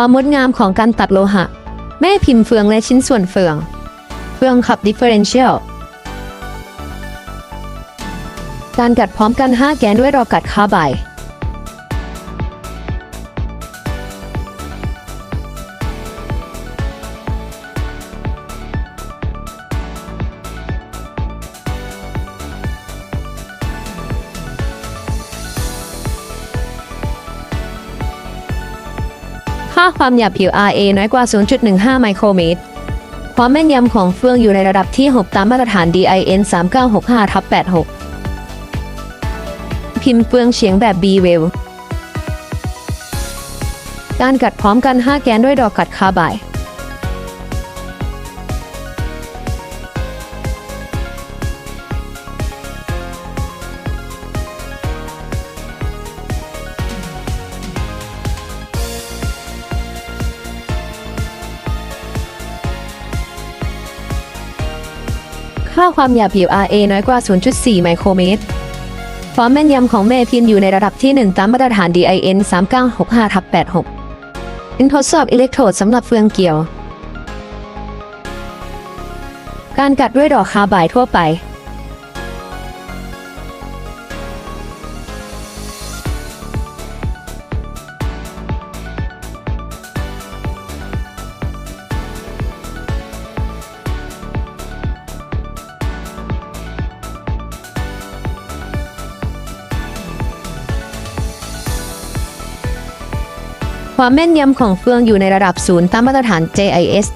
ความงดงามของการตัดโลหะ แม่พิมพ์เฟืองและชิ้นส่วนเฟือง เฟืองขับ differential การกัดพร้อมกัน 5 แกนด้วยรอกัดคาร์บา ค่าความหยาบผิว RA น้อยกว่า 0.15 ไมโครเมตร ความแม่นยำของเฟืองอยู่ในระดับที่ 6 ตามมาตรฐาน DIN 3965ทับ86 พิมพ์เฟืองเฉียงแบบ B w e l l การกัดพร้อมกัน 5 แกนด้วยดอกกัดคาร์ไบ ค่าความหยาบผิว RA น้อยกว่า 0.4 ไมโครเมตรความแม่นยำของเมพินอยู่ในระดับที่ 1 ตามมาตรฐาน DIN 3965ทับ86อินทดสอบอิเล็กโทรดสำหรับเฟืองเกี่ยว การกัดด้วยดอกคาร์ไบด์ทั่วไป ความแม่นยำของเฟืองอยู่ในระดับศูนย์ตามมาตรฐาน JIS